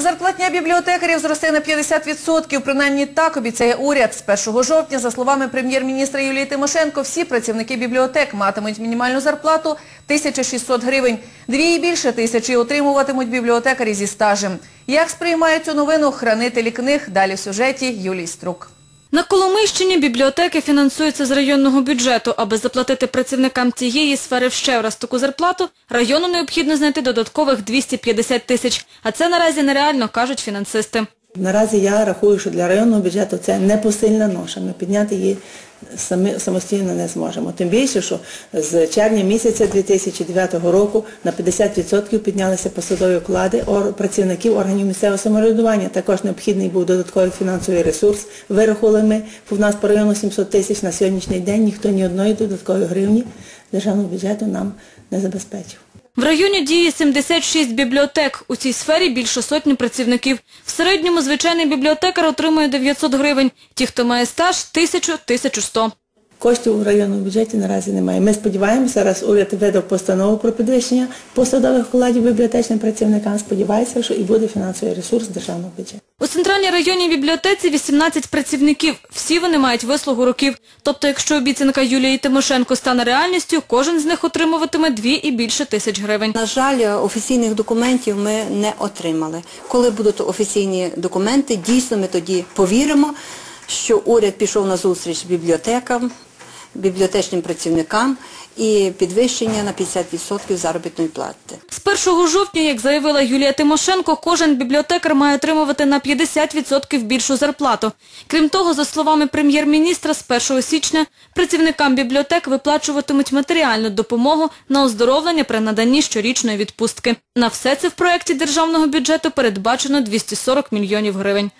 Зарплатня бібліотекарів зросте на 50%. Принаймні так обіцяє уряд. З 1 жовтня, за словами прем'єр-міністра Юлії Тимошенко, всі працівники бібліотек матимуть мінімальну зарплату 1600 гривень. Дві і більше тисячі отримуватимуть бібліотекарі зі стажем. Як сприймають цю новину хранителі книг? Далі в сюжеті Юлій Струк. На Коломийщині бібліотеки фінансуються з районного бюджету. Аби заплатити працівникам цієї сфери в ще раз таку зарплату, району необхідно знайти додаткових 250 тисяч. А це наразі нереально, кажуть фінансисти. Наразі я рахую, що для районного бюджету це непосильна ноша. Ми підняти її самі, самостійно не зможемо. Тим більше, що з червня місяця 2009 року на 50% піднялися посадові оклади працівників органів місцевого самоврядування. Також необхідний був додатковий фінансовий ресурс. Вирахували ми в нас по району 700 тисяч на сьогоднішній день. Ніхто ні одної додаткової гривні державного бюджету нам не забезпечив. В районі діє 76 бібліотек. У цій сфері більше сотні працівників. В середньому звичайний бібліотекар отримує 900 гривень. Ті, хто має стаж – 1000-1100. Коштів у районному бюджеті наразі немає. Ми сподіваємося, раз уряд видав постанову про підвищення посадових окладів бібліотечним працівникам. Сподіваюся, що і буде фінансовий ресурс державного бюджету. У центральній районній бібліотеці 18 працівників. Всі вони мають вислугу років. Тобто, якщо обіцянка Юлії Тимошенко стане реальністю, кожен з них отримуватиме дві і більше тисяч гривень. На жаль, офіційних документів ми не отримали. Коли будуть офіційні документи, дійсно ми тоді повіримо, що уряд пішов на зустріч бібліотекам, бібліотечним працівникам і підвищення на 50% заробітної плати. З 1 жовтня, як заявила Юлія Тимошенко, кожен бібліотекар має отримувати на 50% більшу зарплату. Крім того, за словами прем'єр-міністра, з 1 січня працівникам бібліотек виплачуватимуть матеріальну допомогу на оздоровлення при наданні щорічної відпустки. На все це в проєкті державного бюджету передбачено 240 мільйонів гривень.